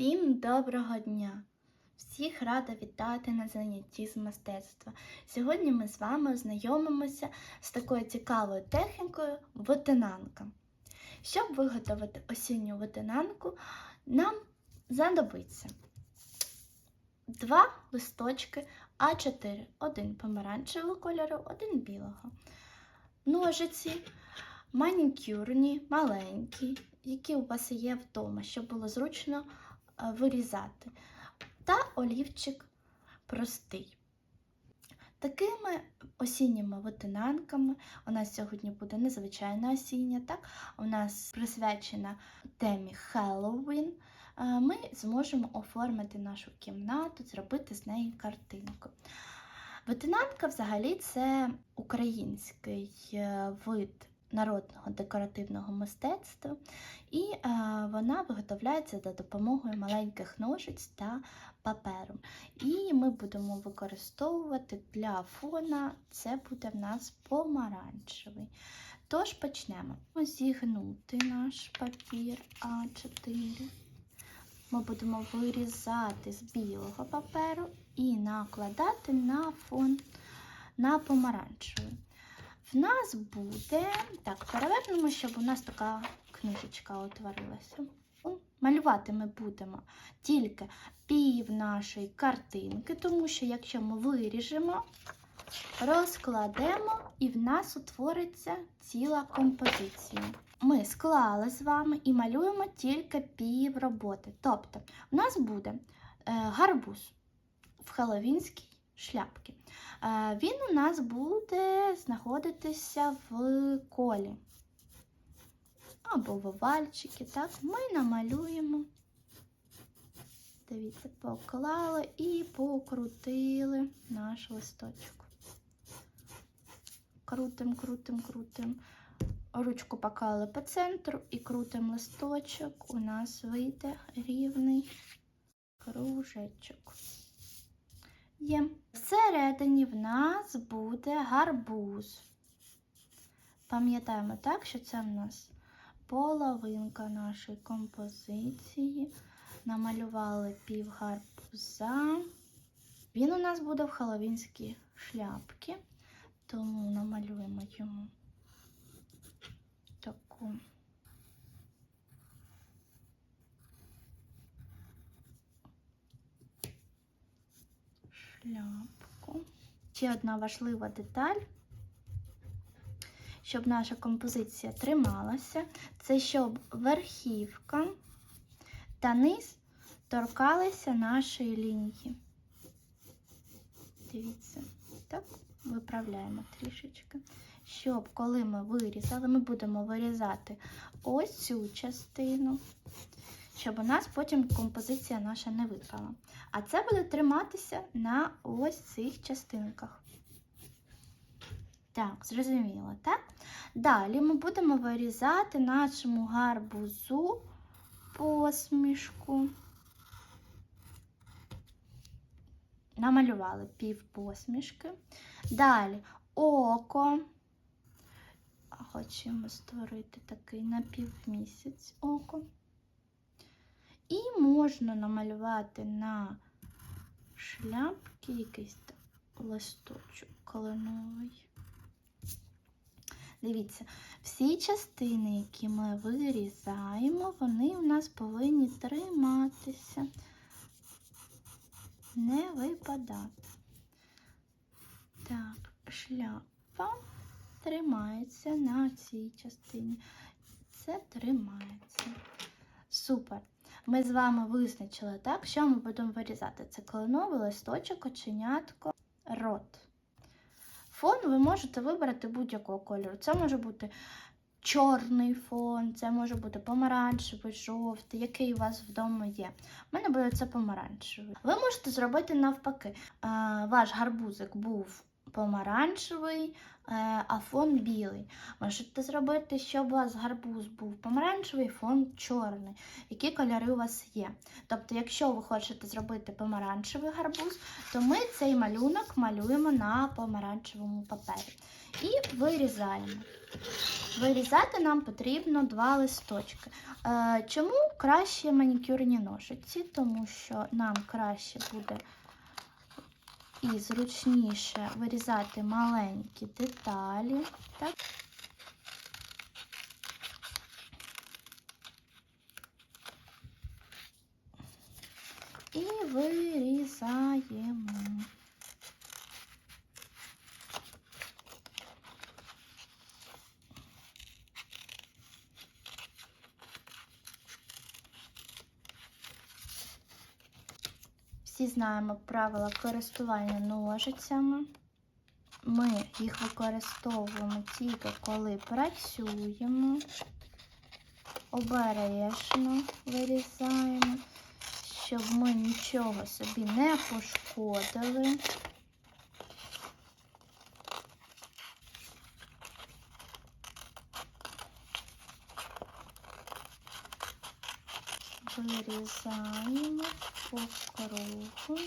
Всім доброго дня! Всіх рада вітати на занятті з мистецтва. Сьогодні ми з вами ознайомимося з такою цікавою технікою витинанка. Щоб виготовити осінню витинанку, нам знадобиться два листочки А4, один помаранчевого кольору, один білого, ножиці, манікюрні, маленькі, які у вас є вдома, щоб було зручно вирізати, та олівчик простий. Такими осінніми витинанками у нас сьогодні буде незвичайна осіння, так? У нас присвячена темі Хеллоуін. Е, Ми зможемо оформити нашу кімнату, зробити з неї картинку. Витинанка взагалі це український е, вид народного декоративного мистецтва, і е, вона виготовляється за допомогою маленьких ножиць та паперу. І ми будемо використовувати для фона, це буде в нас помаранчевий. Тож почнемо. Зігнути наш папір А4. Ми будемо вирізати з білого паперу і накладати на фон на помаранчевий. В нас буде, так, перевернемо, щоб у нас така книжечка утворилася. Малювати ми будемо тільки пів нашої картинки, тому що якщо ми виріжемо, розкладемо і в нас утвориться ціла композиція. Ми склали з вами і малюємо тільки пів роботи. Тобто, у нас буде е, гарбуз в хеловінській шляпці. Е, Він у нас буде знаходитися в колі або в овальчики. Так, ми намалюємо. Дивіться, поклали і покрутили наш листочок. Крутим, крутим, крутим. Ручку поклали по центру і крутим листочок. У нас вийде рівний кружечок. Всередині в нас буде гарбуз. Пам'ятаємо так, що це в нас половинка нашої композиції. Намалювали пів гарбуза. Він у нас буде в халовінській шляпці, тому намалюємо йому Ще одна важлива деталь, щоб наша композиція трималася, це щоб верхівка та низ торкалися нашої лінії. Дивіться, так, виправляємо трішечки. Щоб коли ми вирізали, ми будемо вирізати ось цю частину щоб у нас потім композиція наша не випала. А це буде триматися на ось цих частинках. Так, зрозуміло, так? Далі ми будемо вирізати нашому гарбузу посмішку. Намалювали пів посмішки. Далі око. Хочемо створити такий напівмісяць око. І можна намалювати на шляпки якийсь так листочок кленовий. Дивіться, всі частини, які ми вирізаємо, вони у нас повинні триматися, не випадати. Так, шляпа тримається на цій частині. Це тримається. Супер. Ми з вами визначили, так, що ми будемо вирізати. Це кленовий листочок, оченятко, рот. Фон ви можете вибрати будь-якого кольору. Це може бути чорний фон, це може бути помаранчевий, жовтий, який у вас вдома є. У мене буде це помаранчевий. Ви можете зробити навпаки. Ваш гарбузик був помаранчевий, а фон білий. Можете зробити, щоб у вас гарбуз був помаранчевий, фон чорний. Які кольори у вас є? Тобто, якщо ви хочете зробити помаранчевий гарбуз, то ми цей малюнок малюємо на помаранчевому папері. І вирізаємо. Вирізати нам потрібно два листочки. Е, чому краще манікюрні ножиці? Тому що нам краще буде і зручніше вирізати маленькі деталі. Так? І вирізаємо. Всі знаємо правила користування ножицями. Ми їх використовуємо тільки коли працюємо. Обережно вирізаємо, щоб ми нічого собі не пошкодили. Вирізаємо по кругу.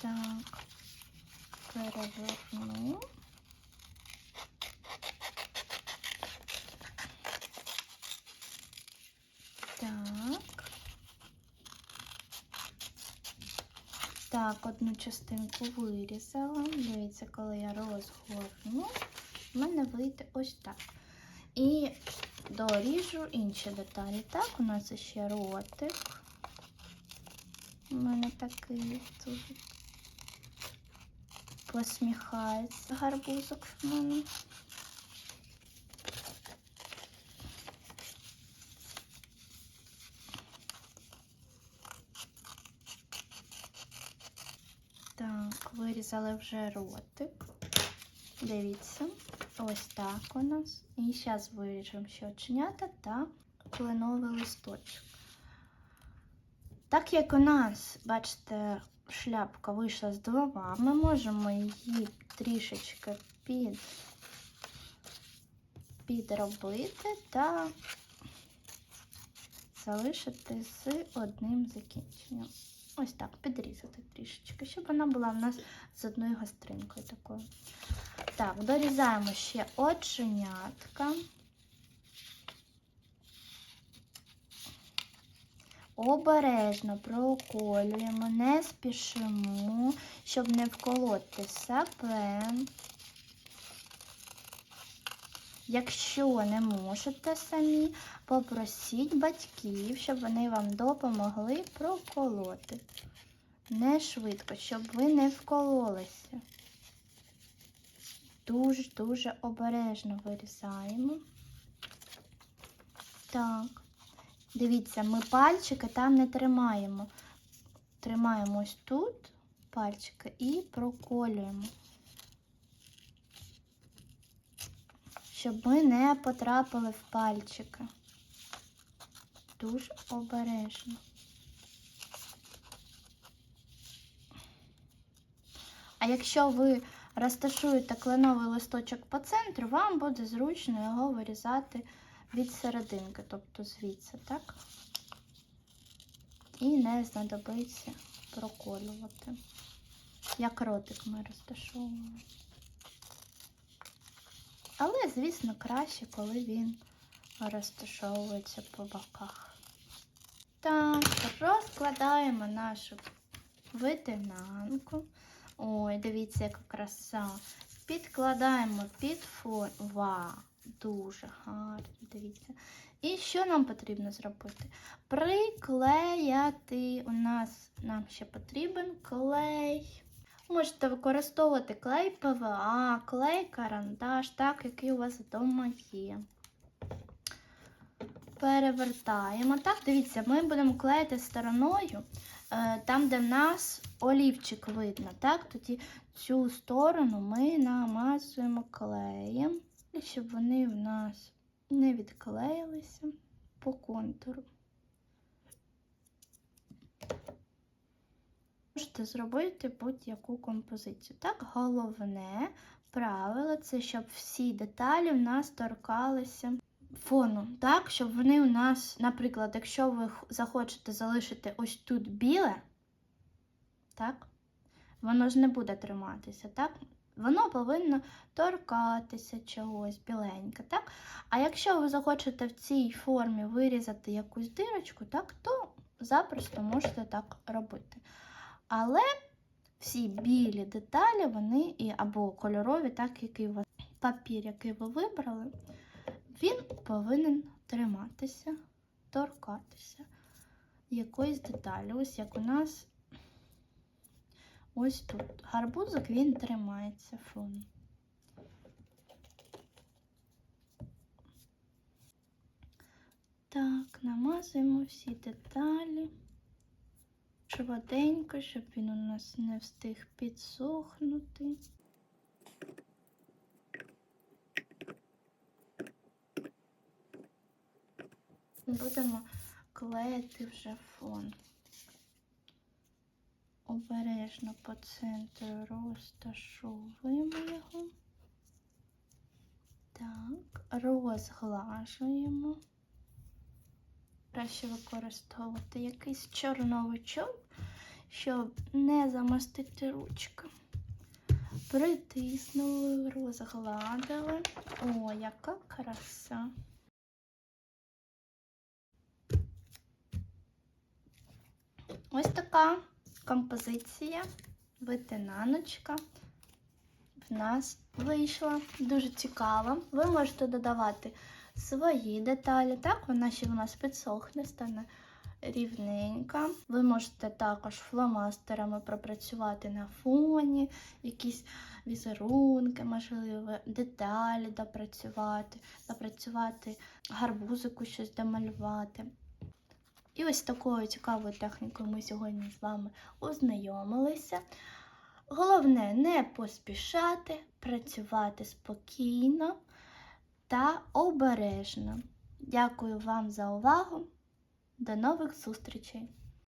Так, переверну. Так. Так, одну частинку вирізала. Дивіться, коли я розгорну, в мене вийде ось так. Доріжу інші деталі. Так, у нас ще ротик. У мене такий тут посміхається гарбузок в мене. Так, вирізали вже ротик. Дивіться, ось так у нас. І зараз виріжемо ще оченята та кленовий листочок. Так як у нас, бачите, шляпка вийшла з двома, ми можемо її трішечки під, підробити та залишити з одним закінченням. Ось так, підрізати трішечки, щоб вона була в нас з одною гостринкою такою. Так, дорізаємо ще оченятка. Обережно проколюємо, не спішимо, щоб не вколоти себе. Якщо не можете самі, попросіть батьків, щоб вони вам допомогли проколоти. Не швидко, щоб ви не вкололися. Дуже-дуже обережно вирізаємо. Так. Дивіться, ми пальчики там не тримаємо. Тримаємо ось тут пальчики і проколюємо. Щоб ми не потрапили в пальчики. Дуже обережно. А якщо ви розташуєте кленовий листочок по центру, вам буде зручно його вирізати від серединки, тобто звідси, так? І не знадобиться проколювати. Як ротик ми розташовуємо. Але, звісно, краще, коли він розташовується по боках. Так, розкладаємо нашу витинанку. Ой, дивіться, яка краса. Підкладаємо під фон. Дуже гарно, дивіться. І що нам потрібно зробити? Приклеяти. У нас нам ще потрібен клей. Можете використовувати клей ПВА, клей карандаш, так, який у вас вдома є. Перевертаємо. Так, дивіться, ми будемо клеїти стороною, там, де в нас олівчик видно. Так, тоді цю сторону ми намазуємо клеєм, щоб вони в нас не відклеїлися по контуру. Можете зробити будь-яку композицію. Так, головне правило це щоб всі деталі в нас торкалися фону. Так, щоб вони у нас, наприклад, якщо ви захочете залишити ось тут біле, так, воно ж не буде триматися, так? Воно повинно торкатися чогось біленьке, так? А якщо ви захочете в цій формі вирізати якусь дирочку, так, то запросто можете так робити. Але всі білі деталі, вони і або кольорові, так, який у вас папір, який ви вибрали, він повинен триматися, торкатися якоїсь деталі. Ось як у нас ось тут. Гарбузик він тримається фон. Так, намазуємо всі деталі швиденько, щоб він у нас не встиг підсохнути. Будемо клеїти вже фон. Обережно по центру розташовуємо його. Так, розглажуємо. Краще використовувати якийсь чорновичок, щоб не замастити ручки. Притиснули, розгладили. О, яка краса! Ось така композиція, витинаночка в нас вийшла. Дуже цікава. Ви можете додавати свої деталі. Так, вона ще в нас підсохне, стане рівненька. Ви можете також фломастерами пропрацювати на фоні, якісь візерунки, можливо, деталі допрацювати, допрацювати гарбузику щось домалювати. І ось такою цікавою технікою ми сьогодні з вами ознайомилися. Головне не поспішати, працювати спокійно та обережно. Дякую вам за увагу. До нових зустрічей!